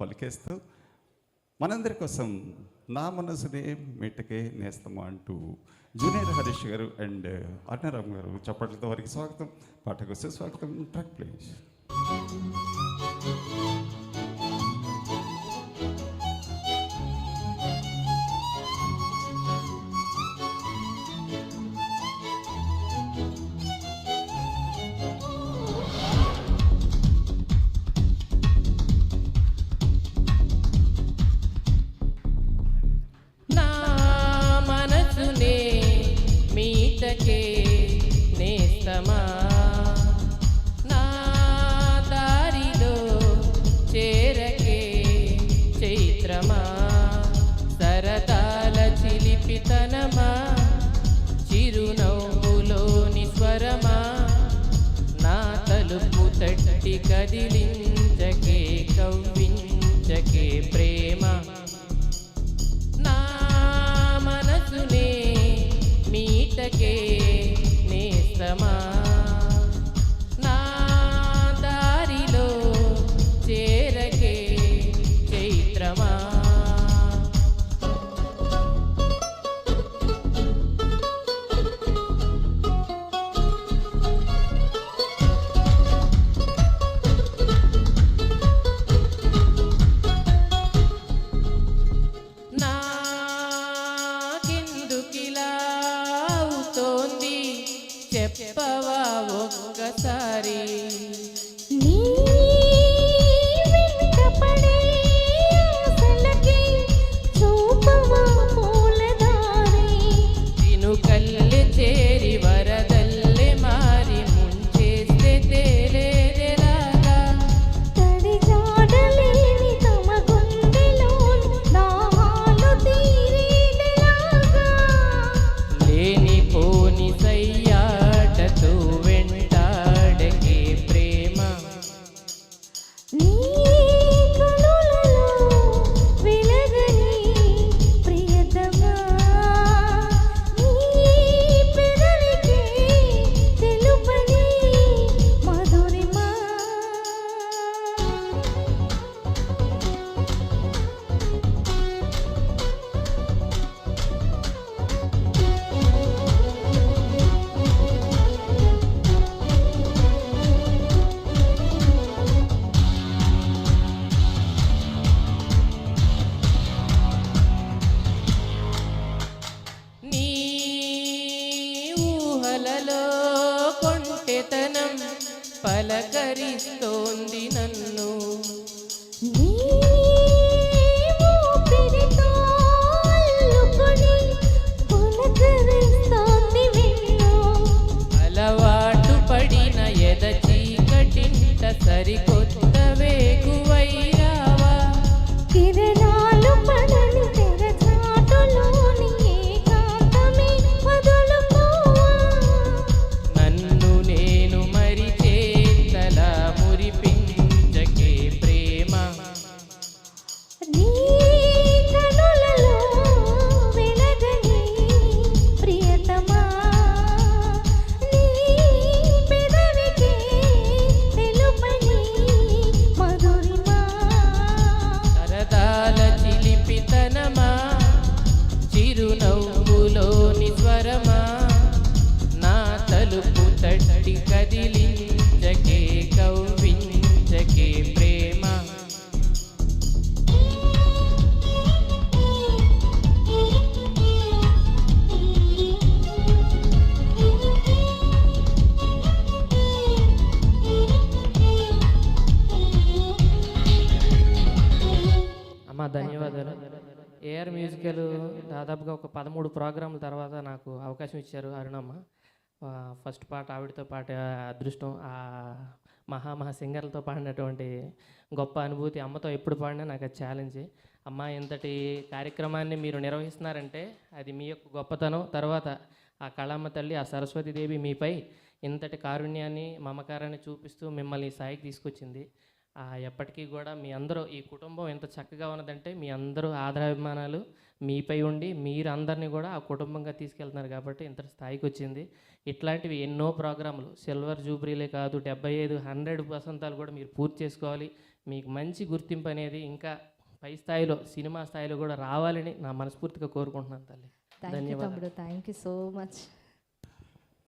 పలికేస్తూ మనందరి కోసం నా మనసునే మెట్టకే నేస్తమా అంటూ జూనియర్ హరీష్ గారు అండ్ అన్నరామ్ గారు చప్పట్లతో వారికి స్వాగతం. పాటకు స్వాగతం. ట్రాక్ ప్లీజ్ నేస్తమా నా దారిలో చేరకే చైత్రమా? సరదాల చిలిపితనమా? చిరునవ్వులోని స్వరమా? నా తలుపు తట్టి కదిలించకే కవ్వించకే ప్రేమ. నా మనసునే మీటకే నేస్తమా చెప్పవా ఒక్కసారి? ఊహలలో కొంటెతనం పలకరిస్తోంది నన్ను. అలవాటు పడిన ఎద చీకటింట సరికొత్త వేగువైరావా అమ్మ ధన్యవాదాలు. ఏఆర్ మ్యూజికల్ దాదాపుగా ఒక పదమూడు ప్రోగ్రాంల తర్వాత నాకు అవకాశం ఇచ్చారు అరుణమ్మ. ఫస్ట్ పాట ఆవిడతో పాట అదృష్టం ఆ మహామహా సింగర్లతో పాడినటువంటి గొప్ప అనుభూతి అమ్మతో ఎప్పుడు పాడినా నాకు అది ఛాలెంజ్ అమ్మ ఇంతటి కార్యక్రమాన్ని మీరు నిర్వహిస్తున్నారంటే అది మీ యొక్క గొప్పతనం. తర్వాత ఆ కళమ్మ తల్లి ఆ సరస్వతి దేవి మీపై ఇంతటి కారుణ్యాన్ని మమకారాన్ని చూపిస్తూ మిమ్మల్ని సాయికి స్థాయికి తీసుకొచ్చింది. ఎప్పటికీ కూడా మీ అందరూ ఈ కుటుంబం ఎంత చక్కగా ఉన్నదంటే మీ అందరూ ఆదరాభిమానాలు మీపై ఉండి మీరు అందరినీ కూడా ఆ కుటుంబంగా తీసుకెళ్తున్నారు కాబట్టి ఇంత స్థాయికి వచ్చింది. ఇట్లాంటివి ఎన్నో ప్రోగ్రాములు సిల్వర్ జూబ్లీలే కాదు డెబ్బై ఐదు హండ్రెడ్ వసంతాలు కూడా మీరు పూర్తి చేసుకోవాలి. మీకు మంచి గుర్తింపు అనేది ఇంకా పై స్థాయిలో సినిమా స్థాయిలో కూడా రావాలని నా మనస్ఫూర్తిగా కోరుకుంటున్నాను తల్లి. ధన్యవాదాలు. Thank you so much